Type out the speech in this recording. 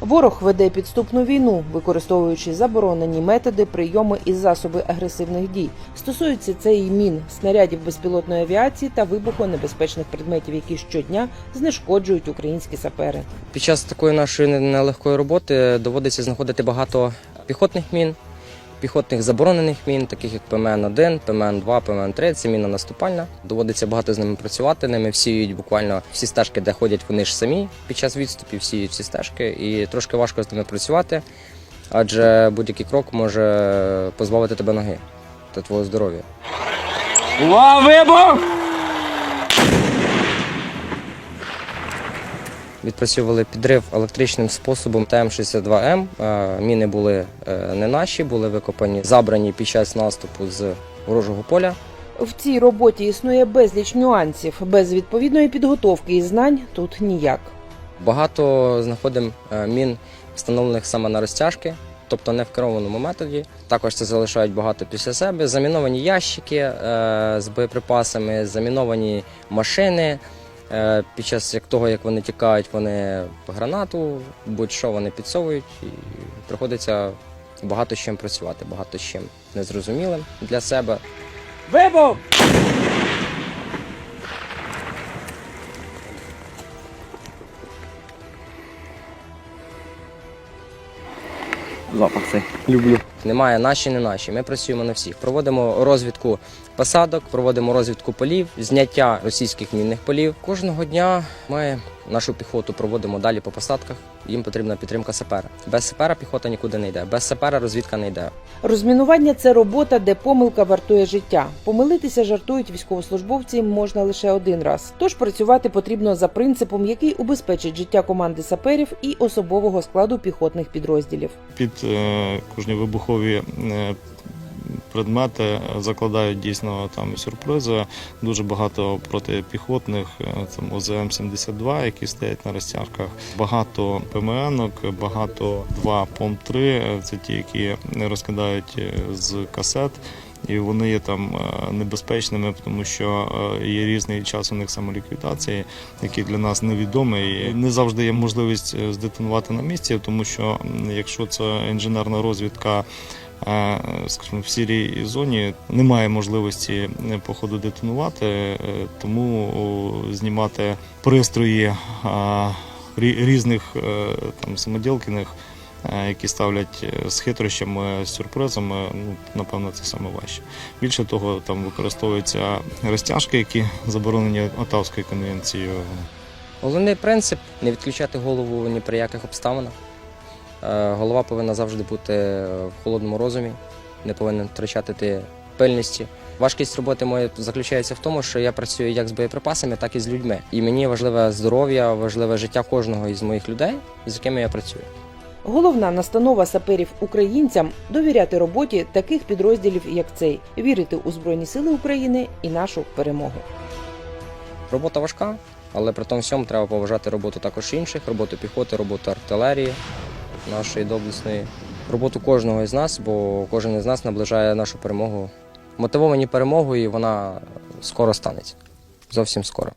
Ворог веде підступну війну, використовуючи заборонені методи, прийоми і засоби агресивних дій. Стосується це і мін, снарядів безпілотної авіації та вибухонебезпечних предметів, які щодня знешкоджують українські сапери. Під час такої нашої нелегкої роботи доводиться знаходити багато піхотних мін, піхотних заборонених мін, таких як ПМН-1, ПМН-2, ПМН-3, це міна наступальна. Доводиться багато з ними працювати. Ними всіють буквально всі стежки, де ходять вони ж самі під час відступів, всіють всі стежки, і трошки важко з ними працювати, адже будь-який крок може позбавити тебе ноги та твого здоров'я. Увага, Відпрацьовували підрив електричним способом ТМ-62М. Е, Міни були е, не наші, були викопані, забрані під час наступу з ворожого поля. В цій роботі існує безліч нюансів. Без відповідної підготовки і знань тут ніяк. Багато знаходимо е, мін, встановлених саме на розтяжки, тобто не в керованому методі. Також це залишають багато після себе. Заміновані ящики е, з боєприпасами, заміновані машини. Е, Під час як того, як вони тікають, вони гранату, будь-що вони підсовують, і приходиться багато з чим працювати, багато з чим незрозумілим для себе. Вибух! Запах цей. Люблю. Немає наші, не наші. Ми працюємо на всіх. Проводимо розвідку посадок, проводимо розвідку полів, зняття російських мінних полів. Кожного дня ми нашу піхоту проводимо далі по посадках. Їм потрібна підтримка сапера. Без сапера піхота нікуди не йде. Без сапера розвідка не йде. Розмінування це робота, де помилка вартує життя. Помилитися жартують військовослужбовці можна лише один раз. Тож працювати потрібно за принципом, який убезпечить життя команди саперів і особового складу піхотних підрозділів. Під кожні вибухові е, предмети закладають дійсно там сюрпризи. Дуже багато протипіхотних, е, там ОЗМ-72, які стоять на розтяжках. Багато ПМНок, багато 2 ПОМ-3, е, це ті, які розкидають е, з касет. І вони є там е, небезпечними, тому що е, є різний час у них самоліквідації, який для нас невідомий. Не завжди є можливість е, здетонувати на місці, тому що якщо це інженерна розвідка. Скажімо, в сірій зоні немає можливості по ходу детонувати, тому знімати пристрої рі- різних там самоділкіних е, які ставлять е, з хитрощами, з сюрпризами, ну напевно, це саме важче. Більше того, там використовуються розтяжки, які заборонені Отавською конвенцією. Головний принцип не відключати голову ні при яких обставинах. Е, Голова повинна завжди бути в холодному розумі, не повинен втрачати ти пильності. Важкість роботи моєї заключається в тому, що я працюю як з боєприпасами, так і з людьми. І мені важливе здоров'я, важливе життя кожного із моїх людей, з якими я працюю. Головна настанова саперів українцям довіряти роботі таких підрозділів, як цей, вірити у Збройні Сили України і нашу перемогу. Робота важка, але при тому всьому треба поважати роботу також інших, роботу піхоти, роботу артилерії нашої доблесної, роботу кожного із нас, бо кожен із нас наближає нашу перемогу. Мотивовані перемогою, і вона скоро станеться. Зовсім скоро.